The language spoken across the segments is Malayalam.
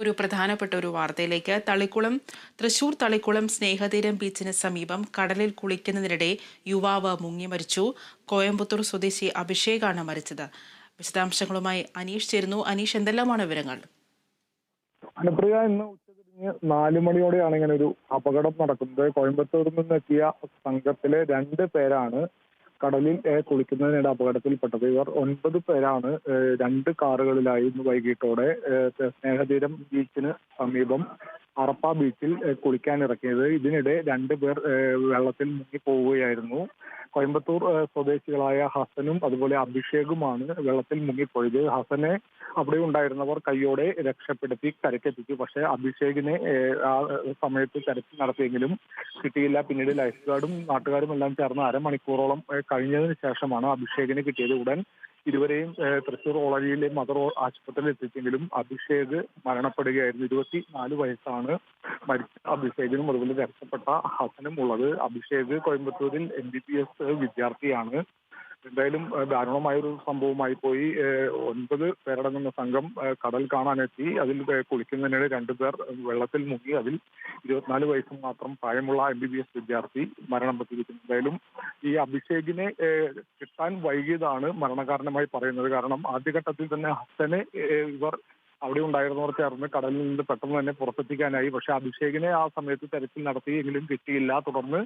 ഒരു പ്രധാനപ്പെട്ട ഒരു വാർത്തയിലേക്ക്. തളിക്കുളം തൃശൂർ തളിക്കുളം സ്നേഹതീരം ബീച്ചിന് സമീപം കടലിൽ കുളിക്കുന്നതിനിടെ യുവാവ് മുങ്ങി മരിച്ചു. കോയമ്പത്തൂർ സ്വദേശി അഭിഷേകാണ് മരിച്ചത്. വിശദാംശങ്ങളുമായി അനീഷ് ചേരുന്നു. അനീഷ് എന്തെല്ലാമാണ് വിവരങ്ങൾ? അനുപ്രിയ ഇന്ന് ഉച്ചതിരിഞ്ഞ് നാല് മണിയോടെയാണ് ഇങ്ങനെ ഒരു അപകടം നടക്കുന്നത്. കോയമ്പത്തൂരിൽ നിന്നെത്തിയ സംഘത്തിലെ രണ്ട് പേരാണ് കടലിൽ കുളിക്കുന്നതിനിടെ അപകടത്തിൽപ്പെട്ടത് ഇവർ ഒൻപത് പേരാണ് രണ്ട് കാറുകളിലായി ഇന്ന് വൈകിട്ടോടെ സ്നേഹതീരം ബീച്ചിന് സമീപം അറപ്പ ബീച്ചിൽ കുളിക്കാൻ ഇറക്കിയത്. ഇതിനിടെ രണ്ട് പേർ വെള്ളത്തിൽ മുങ്ങി പോവുകയായിരുന്നു. കോയമ്പത്തൂർ സ്വദേശികളായ ഹസനും അതുപോലെ അഭിഷേകുമാണ് വെള്ളത്തിൽ മുങ്ങിപ്പോയത്. ഹസനെ അവിടെ ഉണ്ടായിരുന്നവർ കൈയോടെ രക്ഷപ്പെടുത്തി കരക്കെത്തിച്ചു. പക്ഷേ അഭിഷേകിനെ ആ സമയത്ത് തെരച്ചിൽ നടത്തിയെങ്കിലും കിട്ടിയില്ല. പിന്നീട് ലൈഫ് ഗാർഡും നാട്ടുകാരും എല്ലാം ചേർന്ന് അരമണിക്കൂറോളം കഴിഞ്ഞതിന് ശേഷമാണ് അഭിഷേകിനെ കിട്ടിയത് ഉടൻ. ഇരുവരെയും തൃശൂർ ഓളരിയിലെ മദർ ആശുപത്രിയിൽ എത്തിച്ചെങ്കിലും അഭിഷേക് മരണപ്പെടുകയായിരുന്നു. ഇരുപത്തി നാല് വയസ്സാണ് മരിച്ച അഭിഷേകിനും അതുപോലെ രക്ഷപ്പെട്ട ഹസനും ഉള്ളത്. അഭിഷേക് കോയമ്പത്തൂരിൽ എം ബി ബി എസ് വിദ്യാർത്ഥിയാണ്. എന്തായാലും ദാരുണമായ ഒരു സംഭവമായി പോയി. ഒൻപത് പേരടങ്ങുന്ന സംഘം കടൽ കാണാനെത്തി. അതിൽ കുളിക്കുന്നതിനിടെ രണ്ടുപേർ വെള്ളത്തിൽ മുങ്ങി. അതിൽ ഇരുപത്തിനാല് വയസ്സ് മാത്രം പ്രായമുള്ള എം ബി ബി എസ് വിദ്യാർത്ഥി മരണം പറ്റിയിരിക്കുന്നു. എന്തായാലും ഈ അഭിഷേകിനെ കിട്ടാൻ വൈകിയതാണ് മരണകാരണമായി പറയുന്നത്. കാരണം ആദ്യഘട്ടത്തിൽ തന്നെ ഹസനെ ഇവർ അവിടെ ഉണ്ടായിരുന്നവർ ചേർന്ന് കടലിൽ നിന്ന് പെട്ടെന്ന് തന്നെ പുറത്തെത്തിക്കാനായി. പക്ഷെ അഭിഷേകിനെ ആ സമയത്ത് തെരച്ചിൽ നടത്തിയെങ്കിലും കിട്ടിയില്ല. തുടർന്ന്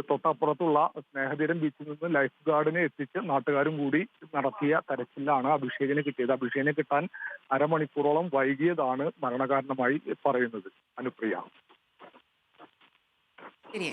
തൊട്ടപ്പുറത്തുള്ള സ്നേഹതീരം ബീച്ചിൽ നിന്ന് ലൈഫ് ഗാർഡിനെ എത്തിച്ച് നാട്ടുകാരും കൂടി നടത്തിയ തെരച്ചിലാണ് അഭിഷേകിനെ കിട്ടിയത്. അഭിഷേകിനെ കിട്ടാൻ അരമണിക്കൂറോളം വൈകിയതാണ് മരണകാരണമായി പറയുന്നത് അനുപ്രിയ. ശരി